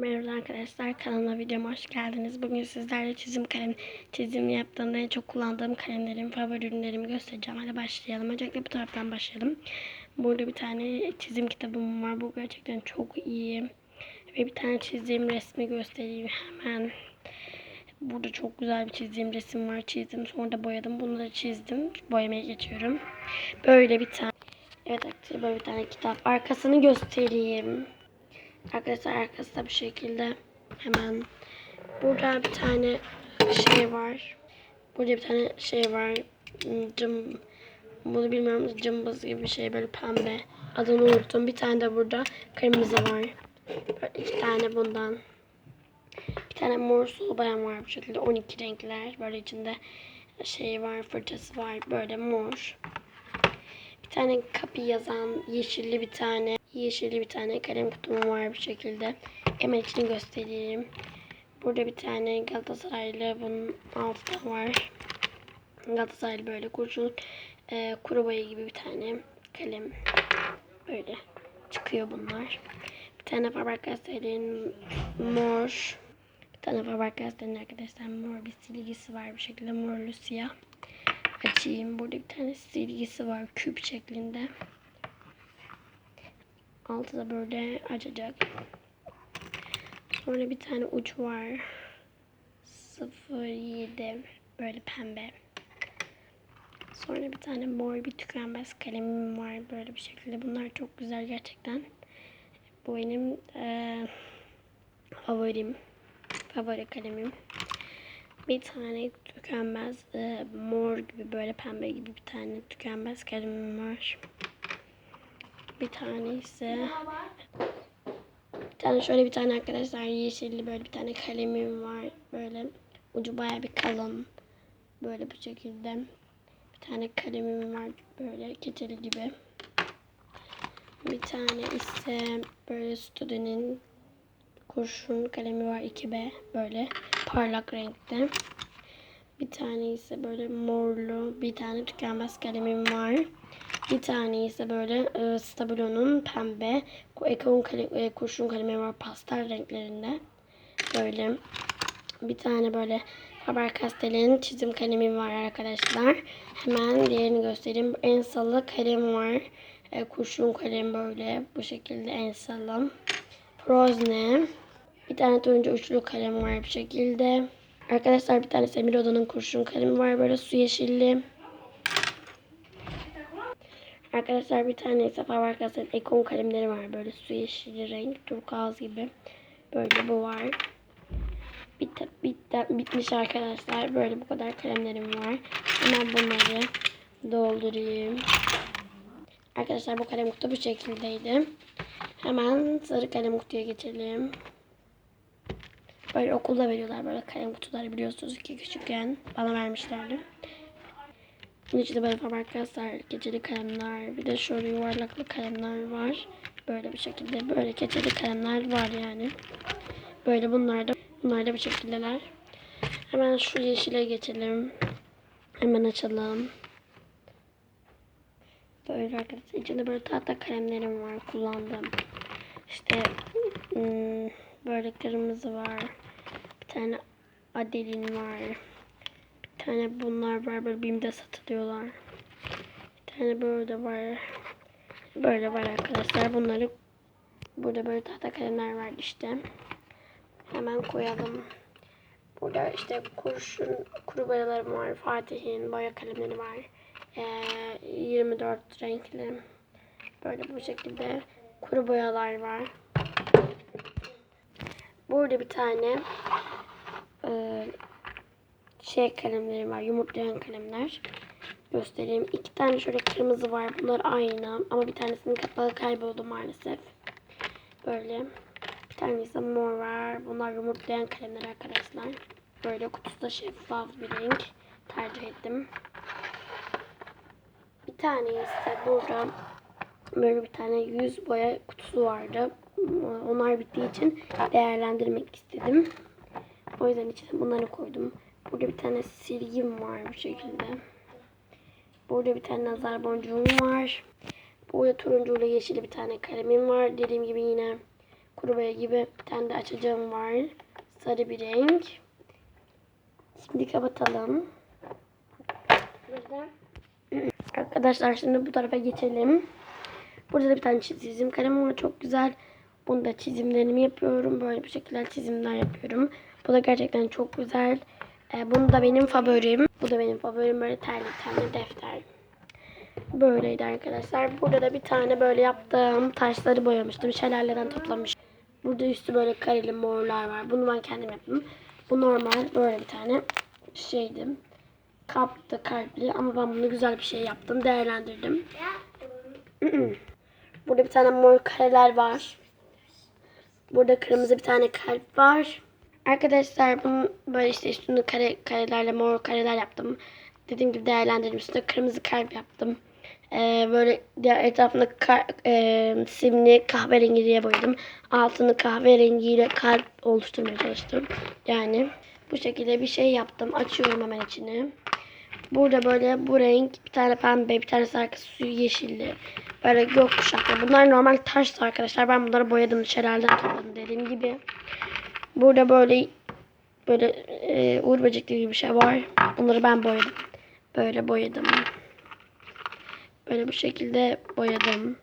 Merhaba arkadaşlar kanalıma videoma hoş geldiniz. Bugün sizlerle çizim kalem çizim yaptığımda en çok kullandığım kalemlerim, favori ürünlerimi göstereceğim. Hadi başlayalım. Öncelikle bu taraftan başlayalım. Burada bir tane çizim kitabım var. Bu gerçekten çok iyi. Ve bir tane çizdiğim resmi göstereyim hemen. Burada çok güzel bir çizdiğim resim var. Çizdim sonra da boyadım. Bunu da çizdim. Boyamaya geçiyorum. Böyle bir tane. Evet arkadaşlar böyle bir tane kitap. Arkasını göstereyim. Arkadaşlar arkası da bu şekilde. Hemen burada bir tane şey var. Burada bir tane şey var. Hmm, Cım, bunu bilmiyorum. Cımbız gibi bir şey böyle pembe. Adını unuttum. Bir tane de burada kırmızı var. Böyle iki tane bundan. Bir tane mor sulu bayan var bu şekilde. 12 renkler. Böyle içinde şey var. Fırçası var. Böyle mor. Bir tane kapı yazan yeşilli bir tane yeşilli bir tane kalem kutum var bu şekilde. Hemen içini göstereyim. Burada bir tane Galatasaraylı bunun altta var. Galatasaraylı böyle kurşun e, kuru gibi bir tane kalem. Böyle çıkıyor bunlar. Bir tane Faber-Castell'in mor. Bir tane Faber-Castell'in arkadaşlar mor bir silgisi var bu şekilde morlu siyah açayım. Burada bir tane silgisi var küp şeklinde. Altı da böyle açacak. Sonra bir tane uç var. 07 böyle pembe. Sonra bir tane mor bir tükenmez kalemim var böyle bir şekilde. Bunlar çok güzel gerçekten. Bu benim eee favorim. Favori kalemim. Bir tane tükenmez e, mor gibi böyle pembe gibi bir tane tükenmez kalemim var. Bir tane ise bir tane şöyle bir tane arkadaşlar yeşilli böyle bir tane kalemim var. Böyle ucu baya bir kalın. Böyle bu şekilde. Bir tane kalemim var böyle keçeli gibi. Bir tane ise böyle Stude'nin kurşun kalemi var 2B böyle parlak renkte. Bir tane ise böyle morlu bir tane tükenmez kalemim var. Bir tane ise böyle e, Stabilo'nun pembe ekon kale, e, kurşun kalemi var pastel renklerinde. Böyle bir tane böyle Faber-Castell'in çizim kalemim var arkadaşlar. Hemen diğerini göstereyim. En salı kalem var. E, kurşun kalem böyle bu şekilde en salım. Prozne. Bir tane turuncu uçlu kalem var bu şekilde. Arkadaşlar bir tane Semiroda'nın kurşun kalemi var böyle su yeşilli. Arkadaşlar bir tane ise Faber-Castell'in ekon kalemleri var böyle su yeşili renk turkuaz gibi. Böyle bu var. Bit, bit, bitmiş arkadaşlar. Böyle bu kadar kalemlerim var. Hemen bunları doldurayım. Arkadaşlar bu kalem kutu bu şekildeydi. Hemen sarı kalem kutuya geçelim. Böyle okulda veriyorlar böyle kalem kutuları biliyorsunuz ki küçükken bana vermişlerdi. Bunun içinde böyle Faber-Castell keçeli kalemler bir de şöyle yuvarlaklı kalemler var. Böyle bir şekilde böyle keçeli kalemler var yani. Böyle bunlar da bunlar da bu şekildeler. Hemen şu yeşile geçelim. Hemen açalım. Böyle arkadaşlar içinde böyle tahta kalemlerim var kullandığım. İşte hmm, böyle kırmızı var. Bir tane Adelin var. Tane bunlar var böyle BİM'de satılıyorlar. Bir tane böyle var. Böyle var arkadaşlar. Bunları burada böyle tahta kalemler var işte. Hemen koyalım. Burada işte kurşun kuru boyalarım var. Fatih'in boya kalemleri var. Ee, 24 renkli. Böyle bu şekilde kuru boyalar var. Burada bir tane e, şey kalemleri var. Yumurtlayan kalemler. Göstereyim. İki tane şöyle kırmızı var. Bunlar aynı. Ama bir tanesinin kapağı kayboldu maalesef. Böyle. Bir tane ise mor var. Bunlar yumurtlayan kalemler arkadaşlar. Böyle kutusu da şeffaf bir renk. Tercih ettim. Bir tane ise burada böyle bir tane yüz boya kutusu vardı. Onlar bittiği için değerlendirmek istedim. O yüzden içine bunları koydum. Burada bir tane silgim var bu şekilde. Burada bir tane nazar boncuğum var. Burada turuncu ile yeşil bir tane kalemim var. Dediğim gibi yine Kuru boya gibi bir tane de açacağım var. Sarı bir renk. Şimdi kapatalım. Burada Arkadaşlar şimdi bu tarafa geçelim. Burada da bir tane çizim kalemim var. Çok güzel. Bunda çizimlerimi yapıyorum. Böyle bir şekilde çizimler yapıyorum. Bu da gerçekten çok güzel. Ee, bunu da benim favorim. Bu da benim favorim. Böyle terli tane defter. Böyleydi arkadaşlar. Burada da bir tane böyle yaptığım taşları boyamıştım. Şelaleden toplamış. Burada üstü böyle kareli morlar var. Bunu ben kendim yaptım. Bu normal böyle bir tane şeydi. Kaptı kalpli ama ben bunu güzel bir şey yaptım. Değerlendirdim. Burada bir tane mor kareler var. Burada kırmızı bir tane kalp var. Arkadaşlar bunu böyle işte üstünü kare, karelerle mor kareler yaptım. Dediğim gibi değerlendirdim. Üstüne kırmızı kalp yaptım. Ee, böyle diğer etrafında ka- e, simli kahverengiye boyadım. Altını kahverengiyle kalp oluşturmaya çalıştım. Yani bu şekilde bir şey yaptım. Açıyorum hemen içini. Burada böyle bu renk bir tane pembe bir tane sarkı suyu yeşilli. Böyle gökkuşaklı. Bunlar normal taş arkadaşlar. Ben bunları boyadım dışarıdan topladım dediğim gibi. Burada böyle böyle e, uğur böcekleri gibi bir şey var. Bunları ben boyadım. Böyle boyadım. Böyle bu şekilde boyadım.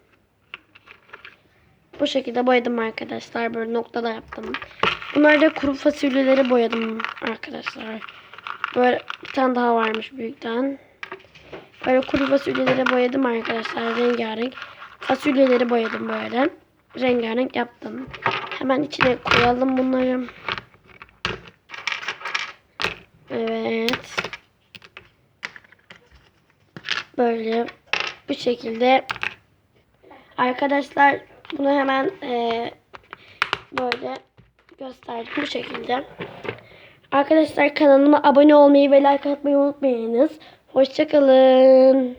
Bu şekilde boyadım arkadaşlar. Böyle noktalar yaptım. Bunları da kuru fasulyeleri boyadım arkadaşlar. Böyle bir tane daha varmış büyükten. Böyle kuru fasulyeleri boyadım arkadaşlar rengarenk. Fasulyeleri boyadım böyle. Rengarenk yaptım. Hemen içine koyalım bunları. Evet. Böyle bu şekilde. Arkadaşlar bunu hemen eee, böyle gösterdim bu şekilde. Arkadaşlar kanalıma abone olmayı ve like atmayı unutmayınız. Hoşçakalın.